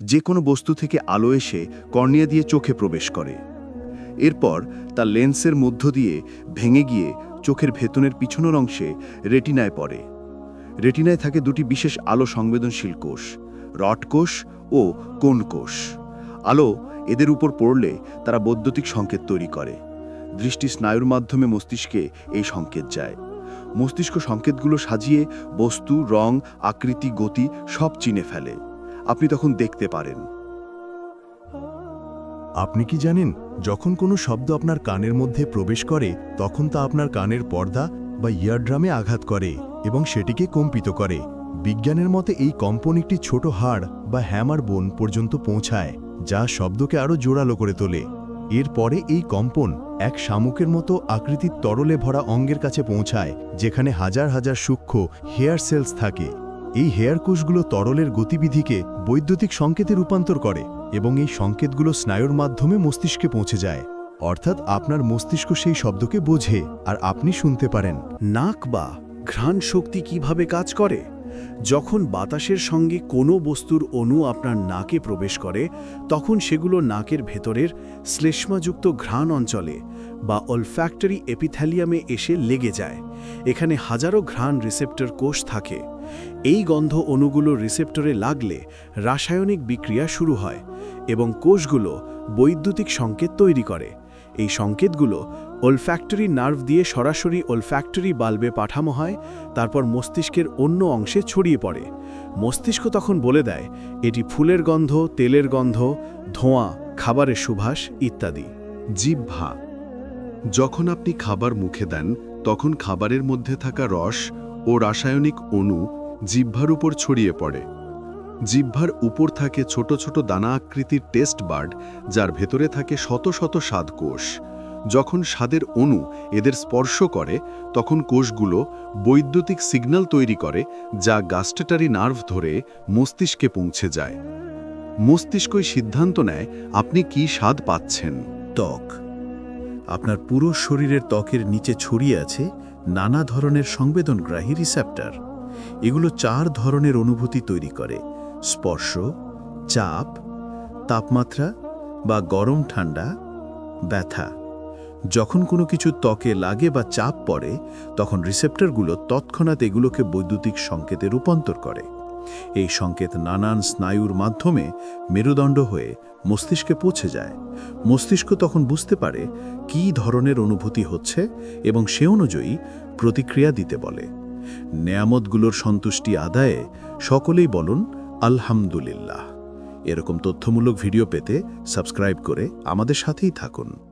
যে কোনো বস্তু থেকে আলো এসে কর্নিয়া দিয়ে চোখে প্রবেশ করে। এরপর তা লেন্সের মধ্য দিয়ে ভেঙে গিয়ে চোখের ভেতনের পিছনের অংশে রেটিনায় পড়ে। রেটিনায় থাকে দুটি বিশেষ আলো সংবেদনশীল কোষ, রড কোষ ও কোন কোষ। আলো এদের উপর পড়লে তারা বৈদ্যুতিক সংকেত তৈরি করে। দৃষ্টি স্নায়ুর মাধ্যমে মস্তিষ্কে এই সংকেত যায়। মস্তিষ্ক সংকেতগুলো সাজিয়ে বস্তু, রং, আকৃতি, গতি সব চিনে ফেলে। আপনি তখন দেখতে পারেন। আপনি কি জানেন, যখন কোনো শব্দ আপনার কানের মধ্যে প্রবেশ করে, তখন তা আপনার কানের পর্দা বা ইয়ারড্রামে আঘাত করে এবং সেটিকে কম্পিত করে। বিজ্ঞানের মতে এই কম্পন একটি ছোট হাড় বা হ্যামার বোন পর্যন্ত পৌঁছায়, যা শব্দকে আরও জোরালো করে তোলে। এরপরে এই কম্পন এক শামুকের মতো আকৃতির তরলে ভরা অঙ্গের কাছে পৌঁছায়, যেখানে হাজার হাজার সূক্ষ্ম হেয়ার সেলস থাকে। এই হেয়ার কোষগুলো তরলের গতিবিধিকে বৈদ্যুতিক সংকেতে রূপান্তর করে এবং এই সংকেতগুলো স্নায়ুর মাধ্যমে মস্তিষ্কে পৌঁছে যায়। অর্থাৎ আপনার মস্তিষ্ক সেই শব্দকে বোঝে আর আপনি শুনতে পারেন। নাক বা ঘ্রাণ শক্তি কীভাবে কাজ করে? যখন বাতাসের সঙ্গে কোনো বস্তুর অণু আপনার নাকে প্রবেশ করে, তখন সেগুলো নাকের ভেতরের শ্লেষ্মাযুক্ত ঘ্রাণ অঞ্চলে বা অলফ্যাক্টরি এপিথ্যালিয়ামে এসে লেগে যায়। এখানে হাজারো ঘ্রাণ রিসেপ্টর কোষ থাকে। এই গন্ধ অণুগুলো রিসেপ্টরে লাগলে রাসায়নিক বিক্রিয়া শুরু হয় এবং কোষগুলো বৈদ্যুতিক সংকেত তৈরি করে। এই সংকেতগুলো ওলফ্যাক্টরি নার্ভ দিয়ে সরাসরি ওলফ্যাক্টরি বাল্বে পাঠানো হয়, তারপর মস্তিষ্কের অন্য অংশে ছড়িয়ে পড়ে। মস্তিষ্ক তখন বলে দেয়, এটি ফুলের গন্ধ, তেলের গন্ধ, ধোঁয়া, খাবারের সুভাষ, ইত্যাদি। জিহ্বা। যখন আপনি খাবার মুখে দেন, তখন খাবারের মধ্যে থাকা রস ও রাসায়নিক অণু জিহ্বার উপর ছড়িয়ে পড়ে। জিহ্বার উপর থাকে ছোট ছোট দানা আকৃতির টেস্ট বার্ড, যার ভেতরে থাকে শত শত স্বাদ কোষ। যখন স্বাদের অণু এদের স্পর্শ করে, তখন কোষগুলো বৈদ্যুতিক সিগন্যাল তৈরি করে, যা গাস্টেটারি নার্ভ ধরে মস্তিষ্কে পৌঁছে যায়। মস্তিষ্কই সিদ্ধান্ত নেয়, আপনি কি স্বাদ পাচ্ছেন। ত্বক। আপনার পুরো শরীরের ত্বকের নিচে ছড়িয়ে আছে নানা ধরনের সংবেদনগ্রাহী রিসেপ্টর। এগুলো চার ধরনের অনুভূতি তৈরি করে। স্পর্শ, চাপ, তাপমাত্রা বা গরম ঠান্ডা, ব্যথা। যখন কোনো কিছু ত্বকে লাগে বা চাপ পড়ে, তখন রিসেপ্টরগুলো তৎক্ষণাৎ এগুলোকে বৈদ্যুতিক সংকেতে রূপান্তর করে। এই সংকেত নানান স্নায়ুর মাধ্যমে মেরুদণ্ড হয়ে মস্তিষ্কে পৌঁছে যায়। মস্তিষ্ক তখন বুঝতে পারে কী ধরনের অনুভূতি হচ্ছে এবং সে অনুযায়ী প্রতিক্রিয়া দিতে বলে। নেয়ামতগুলোর সন্তুষ্টি আদায়ে সকলেই বলুন, আলহামদুলিল্লাহ। এরকম তথ্যমূলক ভিডিও পেতে সাবস্ক্রাইব করে আমাদের সাথেই থাকুন।